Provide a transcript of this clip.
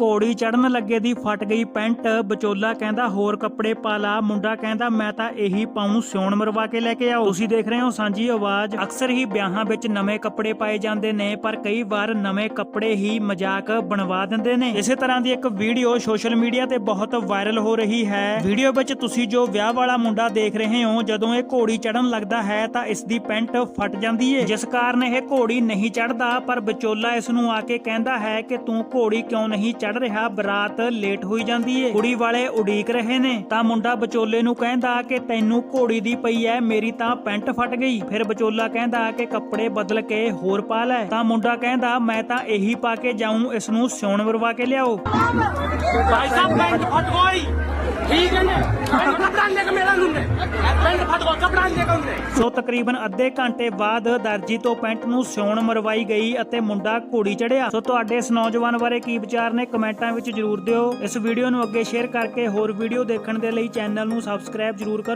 ਘੋੜੀ ਚੜਨ ਲੱਗੇ ਦੀ ਫਟ ਗਈ ਪੈਂਟ। ਵਿਚੋਲਾ ਕਹਿੰਦਾ, ਹੋਰ ਕੱਪੜੇ ਪਾ ਲਾ। ਮੁੰਡਾ ਕਹਿੰਦਾ, ਮੈਂ ਤਾਂ ਇਹੀ ਪਾਉਂ, ਸਿਉਣ ਮਰਵਾ ਕੇ ਲੈ ਕੇ ਆਓ। ਤੁਸੀਂ ਦੇਖ ਰਹੇ ਹੋ ਸਾਂਝੀ ਆਵਾਜ਼। ਅਕਸਰ ਹੀ ਵਿਆਹਾਂ ਵਿੱਚ ਨਵੇਂ ਕੱਪੜੇ ਪਾਏ ਜਾਂਦੇ ਨੇ, ਪਰ ਕਈ ਵਾਰ ਨਵੇਂ ਕੱਪੜੇ ਹੀ ਮਜ਼ਾਕ ਬਣਵਾ ਦਿੰਦੇ ਨੇ। ਇਸੇ ਤਰ੍ਹਾਂ ਦੀ ਇੱਕ ਵੀਡੀਓ ਸੋਸ਼ਲ ਮੀਡੀਆ ਤੇ ਬਹੁਤ ਵਾਇਰਲ ਹੋ ਰਹੀ ਹੈ। ਵੀਡੀਓ ਵਿੱਚ ਤੁਸੀਂ ਜੋ ਵਿਆਹ ਵਾਲਾ ਮੁੰਡਾ ਦੇਖ ਰਹੇ ਹੋ, ਜਦੋਂ ਇਹ ਘੋੜੀ ਚੜਨ ਲੱਗਦਾ ਹੈ, ਤਾਂ ਇਸ ਦੀ ਪੈਂਟ ਫਟ ਜਾਂਦੀ ਏ। ਜਿਸ ਕਾਰਨ ਇਹ ਘੋੜੀ ਨਹੀਂ ਚੜਦਾ ਪਰ ਵਿਚੋਲਾ ਇਸ ਨੂੰ ਆ ਕੇ ਕਹਿੰਦਾ ਹੈ ਕਿ ਤੂੰ ਘੋੜੀ ਕਿਉਂ ਨਹੀਂ ਚੜ ਚੜ ਰਿਹਾ, ਬਰਾਤ ਲੇਟ ਹੋਈ ਜਾਂਦੀ ਏ। ਕੁੜੀ ਵਾਲੇ ਉਡੀਕ ਰਹੇ ਨੇ, ਤਾਂ ਮੁੰਡਾ ਵਿਚੋਲੇ ਨੂੰ ਕਹਿੰਦਾ ਕਿ ਤੈਨੂੰ ਘੋੜੀ ਦੀ ਪਈ ਐ, ਮੇਰੀ ਤਾਂ ਪੈਂਟ ਫਟ ਗਈ। ਫਿਰ ਵਿਚੋਲਾ ਕਹਿੰਦਾ ਕਿ ਕੱਪੜੇ ਬਦਲ ਕੇ ਹੋਰ ਪਾ ਲੈ। ਤਾਂ ਮੁੰਡਾ ਕਹਿੰਦਾ, ਮੈਂ ਤਾਂ ਇਹੀ ਪਾ ਕੇ ਜਾਉਂ ਇਸ ਨੂੰ ਸਿਉਣ ਵਰਵਾ ਕੇ ਲਿਆਓ। ਭਾਈ ਸਾਹਿਬ, ਪੈਂਟ ਫਟ ਗਈ। ਸੋ ਤਕਰੀਬਨ ਅੱਧੇ ਘੰਟੇ ਬਾਅਦ ਦਰਜੀ ਤੋਂ ਪੈਂਟ ਨੂੰ ਸਿਉਣ ਮਰਵਾਈ ਗਈ ਅਤੇ ਮੁੰਡਾ ਘੋੜੀ ਚੜਿਆ ਸੋ ਤੁਹਾਡੇ ਇਸ ਨੌਜਵਾਨ ਬਾਰੇ ਕੀ ਵਿਚਾਰ ਨੇ ਕਮੈਂਟਾਂ ਵਿੱਚ ਜਰੂਰ ਦਿਓ। ਇਸ ਵੀਡੀਓ ਨੂੰ ਅੱਗੇ ਸ਼ੇਅਰ ਕਰਕੇ ਹੋਰ ਵੀਡੀਓ ਦੇਖਣ ਦੇ ਲਈ ਚੈਨਲ ਨੂੰ ਸਬਸਕ੍ਰਾਈਬ ਜਰੂਰ ਕਰੋ।